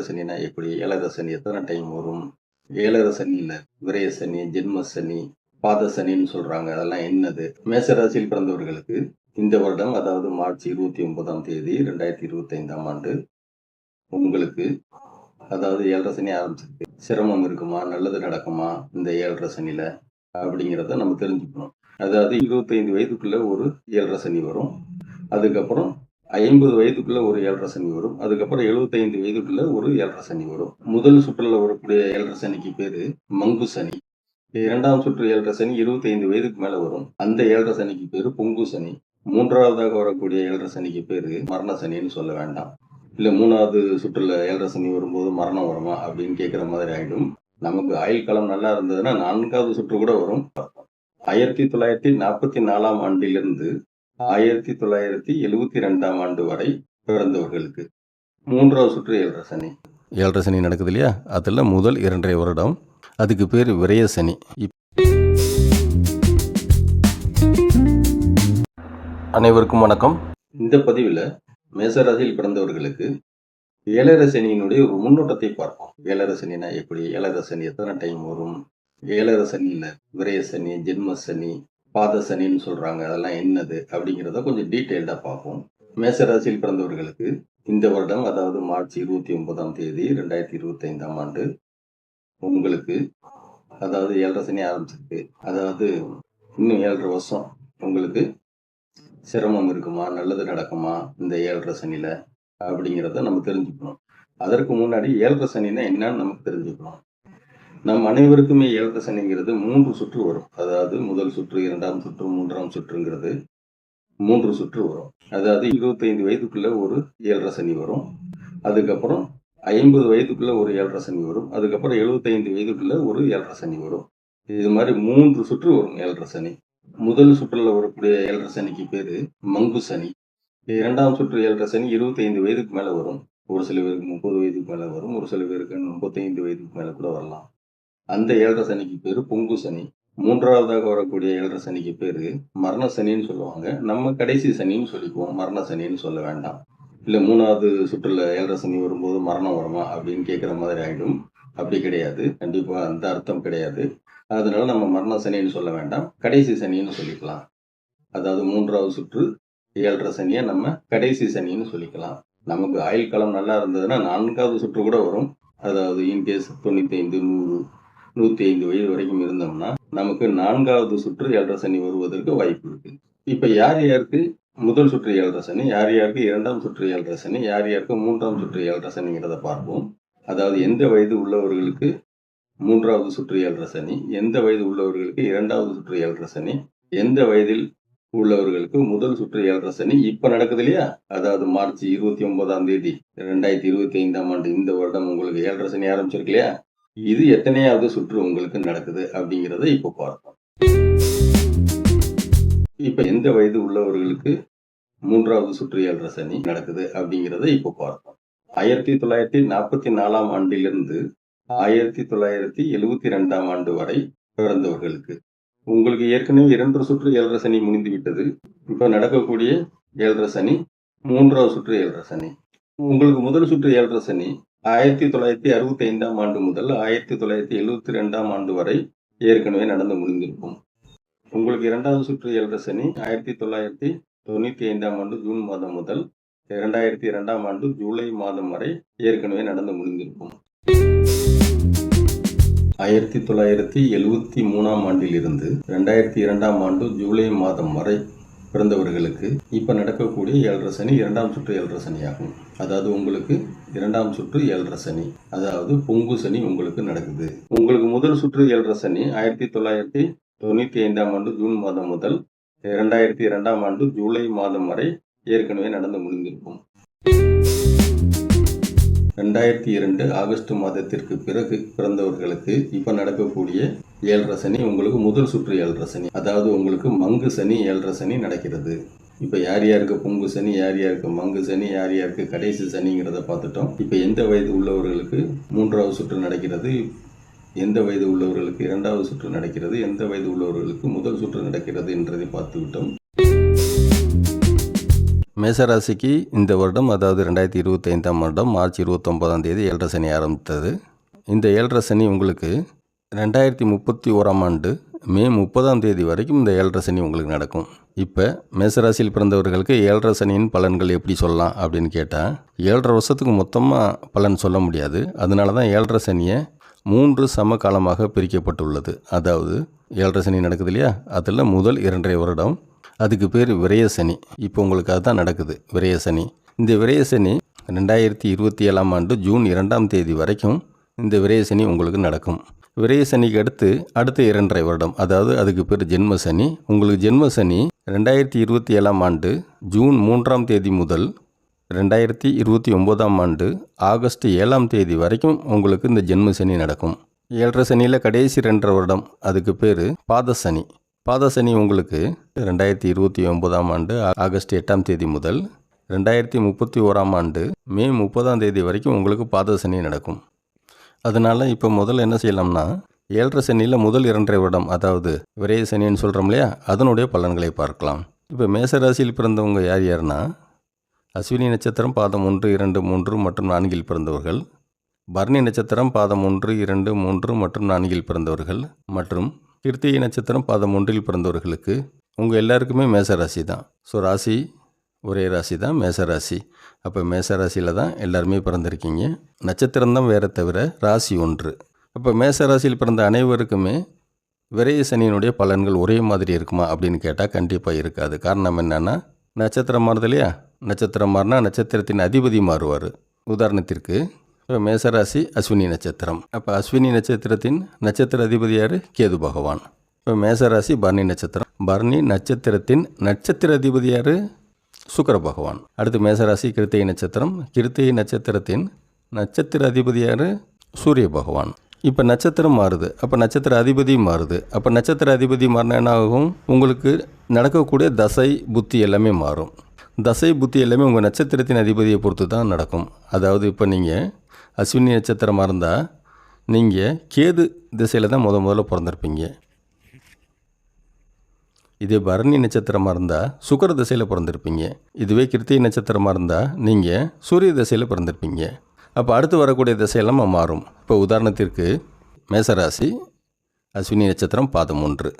சனினா எப்படி ஏழரை சனி எத்தனை டைம் வரும்? ஏழரை சனியில் விரைய சனி ஜென்ம சனி பாத சனின்னு சொல்றாங்க. அதெல்லாம் என்னது? மேசராசியில் பிறந்தவர்களுக்கு இந்த வருடம் அதாவது மார்ச் இருபத்தி ஒன்பதாம் தேதி ரெண்டாயிரத்தி இருபத்தி ஐந்தாம் ஆண்டு உங்களுக்கு அதாவது ஏழரை சனி ஆரம்பிச்சிருக்கு. சிரமம் இருக்குமா? நல்லது நடக்குமா? இந்த ஏழரை சனியில அப்படிங்கிறத நம்ம தெரிஞ்சுக்கணும். அதாவது இருபத்தைந்து வயதுக்குள்ள ஒரு ஏழரை சனி வரும். அதுக்கப்புறம் ஐம்பது வயதுக்குள்ள ஒரு ஏழரை சனி வரும். அதுக்கப்புறம் எழுபத்தைந்து வயதுக்குள்ள ஒரு ஏழரை சனி வரும். முதல் சுற்றுல வரக்கூடிய ஏழரை சனிக்கு பேரு மங்கு சனி. இரண்டாம் சுற்று ஏழரை சனி இருபத்தைந்து வயதுக்கு மேல வரும். அந்த ஏழரை சனிக்கு பேரு பொங்கு சனி. மூன்றாவதாக வரக்கூடிய ஏழரை சனிக்கு பேரு மரண சனின்னு சொல்ல வேண்டாம். இல்ல மூணாவது சுற்றுல ஏழரை சனி வரும்போது மரணம் வருமா அப்படின்னு கேட்குற மாதிரி ஆயிடும். நமக்கு ஆயுள் காலம் நல்லா இருந்ததுன்னா நான்காவது சுற்று கூட வரும். ஆயிரத்தி தொள்ளாயிரத்தி நாற்பத்தி நாலாம் ஆண்டிலிருந்து ஆயிரத்தி தொள்ளாயிரத்தி எழுவத்தி ரெண்டாம் ஆண்டு வரை பிறந்தவர்களுக்கு. மூன்றாவது சுற்று ஏழரை சனி ஏழரை சனி நடக்குது இல்லையா? அதில் முதல் இரண்டரை வருடம். அதுக்கு பேர் விரய சனி அனைவருக்கும் வணக்கம். இந்த பதிவில் மேசராசியில் பிறந்தவர்களுக்கு ஏழரை சனியினுடைய ஒரு முன்னோட்டத்தை பார்ப்போம். ஏழரை சனினா எப்படி? ஏழரை சனி எத்தனை டைம் வரும். ஏழரை சனியில் விரய பாதசனின்னு பாத சனின்னு சொல்றாங்க அதெல்லாம் என்னது அப்படிங்கிறத கொஞ்சம் டீட்டெயில்டாக பார்ப்போம். மேசராசியில் பிறந்தவர்களுக்கு இந்த வருடம் அதாவது மார்ச் இருபத்தி ஒன்பதாம் தேதி ரெண்டாயிரத்தி இருபத்தி ஐந்தாம் ஆண்டு உங்களுக்கு அதாவது ஏழரை சனி ஆரம்பிச்சிருக்கு. அதாவது இன்னும் ஏழரை வருஷம் உங்களுக்கு சிரமம் இருக்குமா நல்லது நடக்குமா இந்த ஏழரை சனியில அப்படிங்கிறத நம்ம தெரிஞ்சுக்கணும். அதற்கு முன்னாடி ஏழரை சனினா என்னன்னு நமக்கு தெரிஞ்சுக்கணும். நம் அனைவருக்குமே ஏழரை சனிங்கிறது மூன்று சுற்று வரும். அதாவது முதல் சுற்று இரண்டாம் சுற்று மூன்றாம் சுற்றுங்கிறது மூன்று சுற்று வரும். அதாவது இருபத்தைந்து வயதுக்குள்ள ஒரு ஏழரை சனி வரும். அதுக்கப்புறம் ஐம்பது வயதுக்குள்ள ஒரு ஏழரை சனி வரும். அதுக்கப்புறம் எழுபத்தைந்து வயதுக்குள்ள ஒரு ஏழரை சனி வரும். இது மாதிரி மூன்று சுற்று வரும் ஏழரை சனி. முதல் சுற்றுல வரக்கூடிய ஏழரை சனிக்கு பேரு மங்கு சனி. இரண்டாம் சுற்று ஏழரை சனி இருபத்தைந்து வயதுக்கு மேலே வரும். ஒரு சில பேருக்கு முப்பது வயதுக்கு மேலே வரும். ஒரு சில பேருக்கு முப்பத்தைந்து வயதுக்கு மேலே கூட வரலாம். அந்த ஏழரை சனிக்கு பேர் பொங்கு சனி. மூன்றாவதாக வரக்கூடிய ஏழரை சனிக்கு பேர் மரண சனின்னு சொல்லுவாங்க. நம்ம கடைசி சனின்னு சொல்லிக்குவோம். மரண சனின்னு சொல்ல வேண்டாம். இல்லை மூணாவது சுற்றுல ஏழரை சனி வரும்போது மரணம் வருமா அப்படின்னு கேட்குற மாதிரி ஆகிடும் அப்படி கிடையாது. கண்டிப்பாக அந்த அர்த்தம் கிடையாது. அதனால நம்ம மரண சனின்னு சொல்ல வேண்டாம். கடைசி சனின்னு சொல்லிக்கலாம். அதாவது மூன்றாவது சுற்று ஏழரை சனியை நம்ம கடைசி சனின்னு சொல்லிக்கலாம். நமக்கு ஆயுள் காலம் நல்லா இருந்ததுன்னா நான்காவது சுற்று கூட வரும். அதாவது இன்கேஸ் தொண்ணூத்தி ஐந்து நூறு நூற்றி ஐந்து வயது வரைக்கும் இருந்தோம்னா நமக்கு நான்காவது சுற்று ஏழரை சனி வருவதற்கு வாய்ப்பு இருக்கு. இப்போ யார் யாருக்கு முதல் சுற்று ஏழரை சனி யார் யாருக்கு இரண்டாம் சுற்று ஏழரை சனி யார் யாருக்கு மூன்றாம் சுற்று ஏழரை சனிங்கிறத பார்ப்போம். அதாவது எந்த வயது உள்ளவர்களுக்கு மூன்றாவது சுற்று ஏழரை சனி எந்த வயது உள்ளவர்களுக்கு இரண்டாவது சுற்று ஏழரை சனி எந்த வயதில் உள்ளவர்களுக்கு முதல் சுற்று ஏழரை சனி இப்போ நடக்குது இல்லையா? அதாவது மார்ச் இருபத்தி ஒன்பதாம் தேதி ரெண்டாயிரத்தி இருபத்தி ஐந்தாம் ஆண்டு இந்த வருடம் உங்களுக்கு ஏழரை சனி ஆரம்பிச்சிருக்கு இல்லையா? இது எத்தனையாவது சுற்று உங்களுக்கு நடக்குது அப்படிங்கிறத இப்போ பார்ப்போம். இப்ப எந்த வயது உள்ளவர்களுக்கு மூன்றாவது சுற்று ஏழரை சனி நடக்குது அப்படிங்கிறத இப்போ பார்ப்போம். ஆயிரத்தி தொள்ளாயிரத்தி நாற்பத்தி நாலாம் ஆண்டிலிருந்து ஆயிரத்தி தொள்ளாயிரத்தி எழுவத்தி ரெண்டாம் ஆண்டு வரை பிறந்தவர்களுக்கு. உங்களுக்கு ஏற்கனவே இரண்டு சுற்று ஏழரை சனி முடிந்து விட்டது. இப்ப நடக்கக்கூடிய ஏழரை சனி மூன்றாவது சுற்று ஏழரை சனி. உங்களுக்கு முதல் சுற்று ஏழரை சனி ஆயிரத்தி தொள்ளாயிரத்தி அறுபத்தி ஐந்தாம் ஆண்டு முதல் ஆயிரத்தி தொள்ளாயிரத்தி எழுபத்தி ரெண்டாம் ஆண்டு வரை ஏற்கனவே நடந்து முடிந்திருக்கும். உங்களுக்கு இரண்டாவது சுற்று ஏழரை சனி ஆயிரத்தி தொள்ளாயிரத்தி தொண்ணூத்தி ஐந்தாம் ஆண்டு ஜூன் மாதம் முதல் இரண்டாயிரத்தி இரண்டாம் ஆண்டு ஜூலை மாதம் வரை ஏற்கனவே நடந்து முடிந்திருக்கும். ஆயிரத்தி தொள்ளாயிரத்தி எழுவத்தி மூணாம் ஆண்டிலிருந்து ரெண்டாயிரத்தி இரண்டாம் ஆண்டு ஜூலை மாதம் வரை பிறந்தவர்களுக்கு இப்போ நடக்கக்கூடிய ஏழரை சனி இரண்டாம் சுற்று ஏழரை சனியாகும். ஆகும் அதாவது உங்களுக்கு இரண்டாம் சுற்று ஏழரை சனி. அதாவது பொங்கு சனி உங்களுக்கு நடக்குது. உங்களுக்கு முதல் சுற்று ஏழரை சனி ஆயிரத்தி தொள்ளாயிரத்தி தொண்ணூற்றி ஐந்தாம் ஆண்டு ஜூன் மாதம் முதல் இரண்டாயிரத்தி இரண்டாம் ஆண்டு ஜூலை மாதம் வரை ஏற்கனவே நடந்து முடிந்திருக்கும். ரெண்டாயிரத்தி இரண்டு ஆகஸ்ட் மாதத்திற்கு பிறகு பிறந்தவர்களுக்கு இப்போ நடக்கக்கூடிய ஏழரை சனி உங்களுக்கு முதல் சுற்று ஏழரை சனி. அதாவது உங்களுக்கு மங்கு சனி ஏழரை சனி நடக்கிறது. இப்போ யார் யாருக்கு பொங்கு சனி யார் யாருக்கு மங்கு சனி யார் யாருக்கு கடைசி சனிங்கிறத பார்த்துட்டோம். இப்போ எந்த வயது உள்ளவர்களுக்கு மூன்றாவது சுற்று நடக்கிறது? எந்த வயது உள்ளவர்களுக்கு இரண்டாவது சுற்று நடக்கிறது? எந்த வயது உள்ளவர்களுக்கு முதல் சுற்று நடக்கிறது என்றதை பார்த்துவிட்டோம். மேசராசிக்கு இந்த வருடம் அதாவது ரெண்டாயிரத்தி இருபத்தைந்தாம் வருடம் மார்ச் இருபத்தொம்போதாம் தேதி ஏழரை சனி ஆரம்பித்தது. இந்த ஏழரை சனி உங்களுக்கு ரெண்டாயிரத்தி முப்பத்தி ஓராம் ஆண்டு மே முப்பதாம் தேதி வரைக்கும் இந்த ஏழரை சனி உங்களுக்கு நடக்கும். இப்போ மேசராசியில் பிறந்தவர்களுக்கு ஏழரை சனியின் பலன்கள் எப்படி சொல்லலாம் அப்படின்னு கேட்டால் ஏழரை வருஷத்துக்கு மொத்தமாக பலன் சொல்ல முடியாது. அதனால தான் ஏழரை சனியை மூன்று சம காலமாக பிரிக்கப்பட்டுள்ளது. அதாவது ஏழரை சனி நடக்குது இல்லையா? அதில் முதல் இரண்டரை வருடம் அதுக்கு பேர் விரய சனி. இப்போ உங்களுக்கு அதுதான் நடக்குது விரய சனி. இந்த விரய சனி ரெண்டாயிரத்தி இருபத்தி ஏழாம் ஆண்டு ஜூன் இரண்டாம் தேதி வரைக்கும் இந்த விரய சனி உங்களுக்கு நடக்கும். விரயசனிக்கு அடுத்து அடுத்த இரண்டரை வருடம் அதாவது அதுக்கு பேர் ஜென்ம சனி. உங்களுக்கு ஜென்ம சனி ரெண்டாயிரத்தி இருபத்தி ஏழாம் ஆண்டு ஜூன் மூன்றாம் தேதி முதல் ரெண்டாயிரத்தி இருபத்தி ஒம்போதாம் ஆண்டு ஆகஸ்ட் ஏழாம் தேதி வரைக்கும் உங்களுக்கு இந்த ஜென்ம சனி நடக்கும். ஏழரை சனியில் கடைசி ரெண்டரை வருடம் அதுக்கு பேர் பாத சனி. பாத சனி உங்களுக்கு ரெண்டாயிரத்தி இருபத்தி ஒம்போதாம் ஆண்டு ஆகஸ்ட் எட்டாம் தேதி முதல் ரெண்டாயிரத்தி முப்பத்தி ஓராம் ஆண்டு மே முப்பதாம் தேதி வரைக்கும் உங்களுக்கு பாத சனி நடக்கும். அதனால் இப்போ முதல்ல என்ன செய்யலாம்னா ஏழரை சனியில் முதல் இரண்டரை வருடம் அதாவது விரைய சனின்னு சொல்கிறோம் இல்லையா அதனுடைய பலன்களை பார்க்கலாம். இப்போ மேசராசியில் பிறந்தவங்க யார் யாருன்னா அஸ்வினி நட்சத்திரம் பாதம் ஒன்று இரண்டு மூன்று மற்றும் நான்கில் பிறந்தவர்கள் பரணி நட்சத்திரம் பாதம் ஒன்று இரண்டு மூன்று மற்றும் நான்கில் பிறந்தவர்கள் மற்றும் கிருத்திகை நட்சத்திரம் பாதம் ஒன்றில் பிறந்தவர்களுக்கு உங்கள் எல்லாருக்குமே மேச ராசி தான். ஸோ ராசி ஒரே ராசி தான் மேச ராசி. அப்போ மேசராசியில் தான் எல்லாருமே பிறந்திருக்கீங்க. நட்சத்திரம் தான் வேறு தவிர ராசி ஒன்று. அப்போ மேச ராசியில் பிறந்த அனைவருக்குமே விரைய சனியினுடைய பலன்கள் ஒரே மாதிரி இருக்குமா அப்படின்னு கேட்டால் கண்டிப்பாக இருக்காது. காரணம் என்னென்னா நட்சத்திரம் மாறுது இல்லையா? நட்சத்திரம் மாறினா நட்சத்திரத்தின் அதிபதி மாறுவார். உதாரணத்திற்கு இப்போ மேசராசி அஸ்வினி நட்சத்திரம். அப்போ அஸ்வினி நட்சத்திரத்தின் நட்சத்திர அதிபதி யார்? கேது பகவான். இப்போ மேசராசி பரணி நட்சத்திரம். பரணி நட்சத்திரத்தின் நட்சத்திர அதிபதி யார்? சுக்கர பகவான் அடுத்து மேசராசி கிருத்திகை நட்சத்திரம். கிருத்திகை நட்சத்திரத்தின் நட்சத்திர அதிபதியார் சூரிய பகவான். இப்போ நட்சத்திரம் மாறுது. அப்போ நட்சத்திர அதிபதியும் மாறுது. அப்போ நட்சத்திர அதிபதி மாறினா என்ன ஆகும்? உங்களுக்கு நடக்கக்கூடிய தசை புத்தி எல்லாமே மாறும். தசை புத்தி எல்லாமே உங்கள் நட்சத்திரத்தின் அதிபதியை பொறுத்து தான் நடக்கும். அதாவது இப்போ நீங்கள் அஸ்வினி நட்சத்திரமாக இருந்தால் நீங்கள் கேது திசையில் தான் முத முதல்ல பிறந்திருப்பீங்க. இதே பரணி நட்சத்திரமாக இருந்தால் சுக்கர திசையில் பிறந்திருப்பீங்க. இதுவே கிருத்திகை நட்சத்திரமாக இருந்தால் நீங்கள் சூரிய திசையில் பிறந்திருப்பீங்க. அப்போ அடுத்து வரக்கூடிய திசையெல்லாம் மாறும். இப்போ உதாரணத்திற்கு மேசராசி அஸ்வினி நட்சத்திரம் பாதம் ஒன்று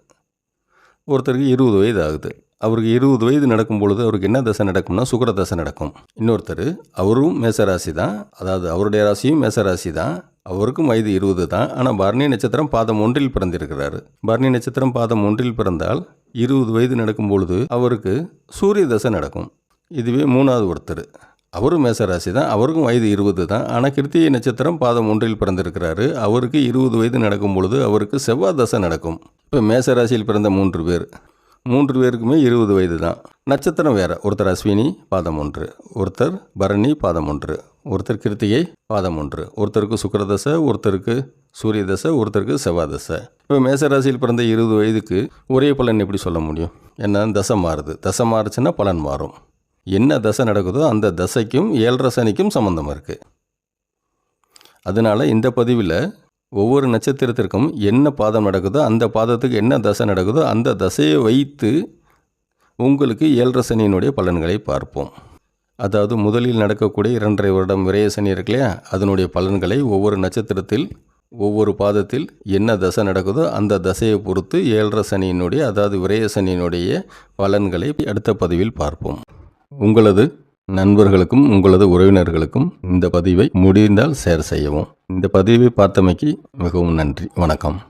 ஒருத்தருக்கு இருபது வயது ஆகுது. அவருக்கு இருபது வயது நடக்கும் பொழுது அவருக்கு என்ன தசை நடக்கும்னா சுக்கர தசை நடக்கும். இன்னொருத்தர் அவரும் மேசராசி தான் அதாவது அவருடைய ராசியும் மேசராசி தான் அவருக்கும் வயது இருபது தான். ஆனால் பரணி நட்சத்திரம் பாதம் ஒன்றில் பிறந்திருக்கிறாரு. பரணி நட்சத்திரம் பாதம் ஒன்றில் பிறந்தால் இருபது வயது நடக்கும் பொழுது அவருக்கு சூரிய தசை நடக்கும். இதுவே மூணாவது ஒருத்தர். அவரும் மேசராசி தான். அவருக்கும் வயது இருபது தான். ஆனால் கிருத்திகை நட்சத்திரம் பாதம் ஒன்றில் பிறந்திருக்கிறாரு. அவருக்கு இருபது வயது நடக்கும் பொழுது அவருக்கு செவ்வாய் தசை நடக்கும். இப்போ மேசராசியில் பிறந்த மூன்று பேர். மூன்று பேருக்குமே இருபது வயது தான் நட்சத்திரம் வேறு. ஒருத்தர் அஸ்வினி பாதம் ஒன்று. ஒருத்தர் பரணி பாதம் ஒன்று. ஒருத்தர் கிருத்திகை பாதம் ஒன்று. ஒருத்தருக்கு சுக்கரதசை ஒருத்தருக்கு சூரிய தசை ஒருத்தருக்கு செவ்வாதசை. இப்போ மேசராசியில் பிறந்த இருபது வயதுக்கு ஒரே பலன் எப்படி சொல்ல முடியும்? என்ன? தசை மாறுது. தசை மாறுச்சுன்னா பலன் மாறும். என்ன தசை நடக்குதோ அந்த தசைக்கும் ஏழரை சனிக்கும் சம்மந்தம் இருக்குது அதனால் இந்த பதிவில் ஒவ்வொரு நட்சத்திரத்திற்கும் என்ன பாதம் நடக்குதோ அந்த பாதத்துக்கு என்ன தசை நடக்குதோ அந்த தசையை வைத்து உங்களுக்கு ஏழரை சனியினுடைய பலன்களை பார்ப்போம். அதாவது முதலில் நடக்கக்கூடிய இரண்டரை வருடம் விரைய சனி இருக்கு இல்லையா? அதனுடைய பலன்களை ஒவ்வொரு நட்சத்திரத்தில் ஒவ்வொரு பாதத்தில் என்ன தசை நடக்குதோ அந்த தசையை பொறுத்து ஏழரை சனியினுடைய அதாவது விரைய சனியினுடைய பலன்களை அடுத்த பதிவில் பார்ப்போம். உங்களது நண்பர்களுக்கும் உங்களது உறவினர்களுக்கும் இந்த பதிவை முடிந்தால் ஷேர் செய்யவும். இந்த பதிவை பார்த்தமைக்கு மிகவும் நன்றி. வணக்கம்.